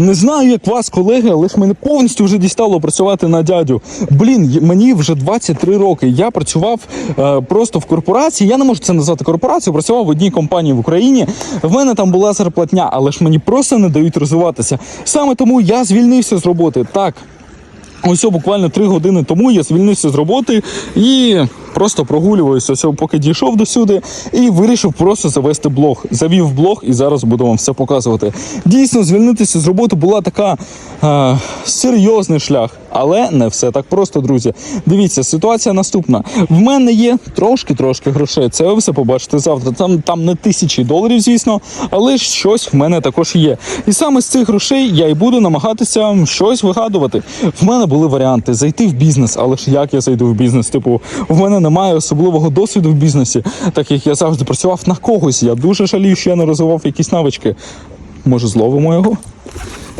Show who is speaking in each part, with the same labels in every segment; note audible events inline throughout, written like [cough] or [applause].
Speaker 1: Не знаю, як вас, колеги, але ж мене повністю вже дістало працювати на дядю. Блін, мені вже 23 роки. Я працював е, просто в корпорації. Я не можу це назвати корпорацією. Працював в одній компанії в Україні. В мене там була зарплатня, але ж мені просто не дають розвиватися. Саме тому я звільнився з роботи. Так. Ось буквально три години тому я звільнився з роботи і просто прогулюваюся, ось поки дійшов до сюди, і вирішив просто завести блог. Завів блог і зараз буду вам все показувати. Дійсно, звільнитися з роботи була така е, серйозний шлях, але не все так просто, друзі. Дивіться, ситуація наступна. В мене є трошки-трошки грошей. Це ви все побачите завтра. Там, там не тисячі доларів, звісно, але щось в мене також є. І саме з цих грошей я і буду намагатися щось вигадувати. В мене були варіанти зайти в бізнес, але ж як я зайду в бізнес? Типу, в мене немає особливого досвіду в бізнесі, так як я завжди працював на когось. Я дуже жалію, що я не розвивав якісь навички. Може, зловимо його?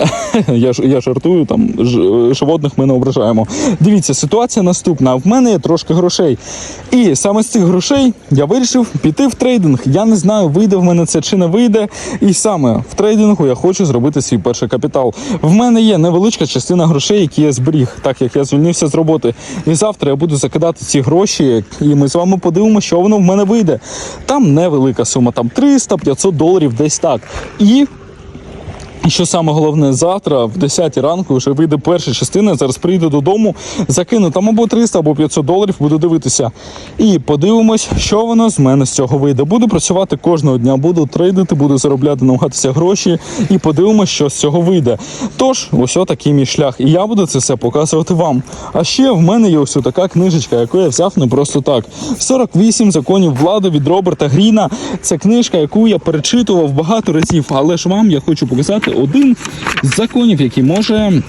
Speaker 1: [laughs] Я я жартую, там животних ми не ображаємо. Дивіться, ситуація наступна. В мене є трошки грошей. І саме з цих грошей я вирішив піти в трейдинг. Я не знаю, вийде в мене це чи не вийде. І саме в трейдингу я хочу зробити свій перший капітал. В мене є невеличка частина грошей, які я зберіг, так як я звільнився з роботи. І завтра я буду закидати ці гроші, і ми з вами подивимося, що воно в мене вийде. Там невелика сума, там 300-500 доларів, десь так. І і що саме головне, завтра в 10 ранку вже вийде перша частина. Зараз прийду додому, закину там або 300, або 500 доларів, буду дивитися. І подивимось, що воно з мене з цього вийде. Буду працювати кожного дня, буду трейдити, буду заробляти, намагатися гроші, і подивимось, що з цього вийде. Тож, ось такий мій шлях. І я буду це все показувати вам. А ще в мене є ось така книжечка, яку я взяв не просто так. 48 законів влади від Роберта Гріна. Це книжка, яку я перечитував багато разів, але ж вам я хочу показати один з законів, який може.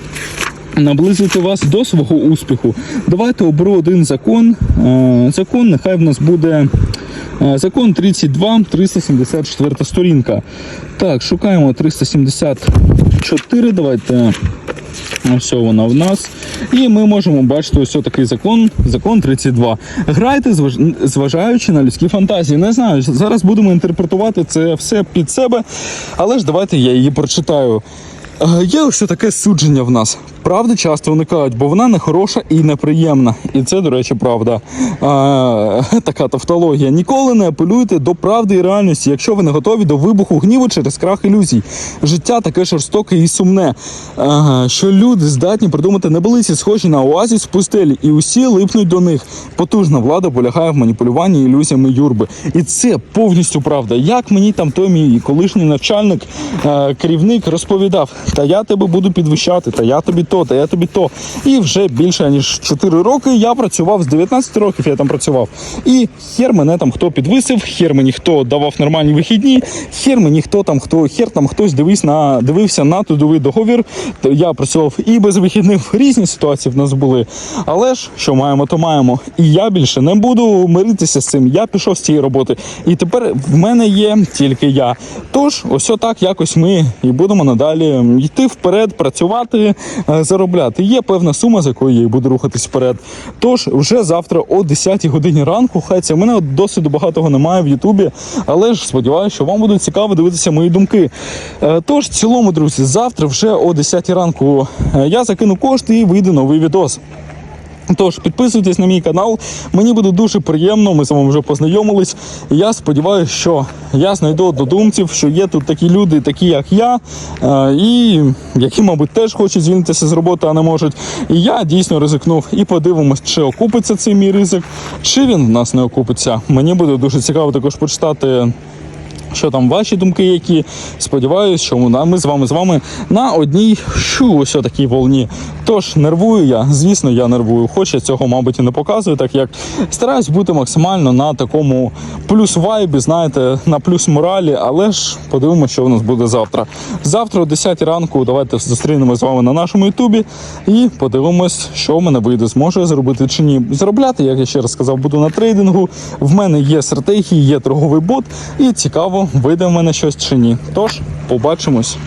Speaker 1: Наблизити вас до свого успіху. Давайте оберу один закон. Е, Закон нехай в нас буде е, закон 32, 374 сторінка. Так, шукаємо 374. Давайте Ось вона в нас. І ми можемо бачити ось такий закон, закон 32. Грайте, зважаючи на людські фантазії. Не знаю, зараз будемо інтерпретувати це все під себе, але ж давайте я її прочитаю. Е, Є ось таке судження в нас. Правди часто уникають, бо вона не хороша і неприємна. І це, до речі, правда. Е, [laughs] така тавтологія. Ніколи не апелюйте до правди і реальності, якщо ви не готові до вибуху гніву через крах ілюзій. Життя таке жорстоке і сумне, е, що люди здатні придумати небелиці, схожі на оазіс в пустелі, і усі липнуть до них. Потужна влада полягає в маніпулюванні ілюзіями юрби. І це повністю правда. Як мені там той мій колишній навчальник, керівник розповідав, та я тебе буду підвищати, та я тобі то, та я тобі то. І вже більше ніж 4 роки я працював з 19 років. Я там працював. І хер мене там хто підвисив, хер мені хто давав нормальні вихідні, хер мені хто там, хто хер там хтось дивився на дивився на трудовий договір. Я працював і без вихідних різні ситуації в нас були. Але ж що маємо, то маємо. І я більше не буду миритися з цим. Я пішов з цієї роботи. І тепер в мене є тільки я. Тож, ось отак якось ми і будемо надалі йти вперед, працювати, е, заробляти. Є певна сума, з якою я буду рухатись вперед. Тож вже завтра о 10 годині ранку, хай це мене досить багатого немає в Ютубі, але ж сподіваюся, що вам буде цікаво дивитися мої думки. Е, Тож, в цілому, друзі, завтра вже о 10 ранку е, я закину кошти і вийде новий відос. Тож підписуйтесь на мій канал. Мені буде дуже приємно. Ми з вами вже познайомились. Я сподіваюся, що я знайду однодумців, що є тут такі люди, такі як я, е, і які, мабуть, теж хочуть звільнитися з роботи, а не можуть. І я дійсно ризикнув. І подивимось, чи окупиться цей мій ризик, чи він в нас не окупиться. Мені буде дуже цікаво також почитати. Що там ваші думки, які сподіваюся, що ми з вами з вами на одній щу ось такій волні. Тож нервую я, звісно, я нервую. Хоч я цього, мабуть, і не показую, так як стараюсь бути максимально на такому плюс вайбі, знаєте, на плюс моралі, але ж подивимося, що в нас буде завтра. Завтра о 10 ранку давайте зустрінемося з вами на нашому ютубі і подивимось, що в мене вийде. Зможу я зробити чи ні. Заробляти, як я ще раз сказав, буду на трейдингу. В мене є стратегії, є торговий бот, і цікаво, вийде в мене щось чи ні. Тож, побачимось.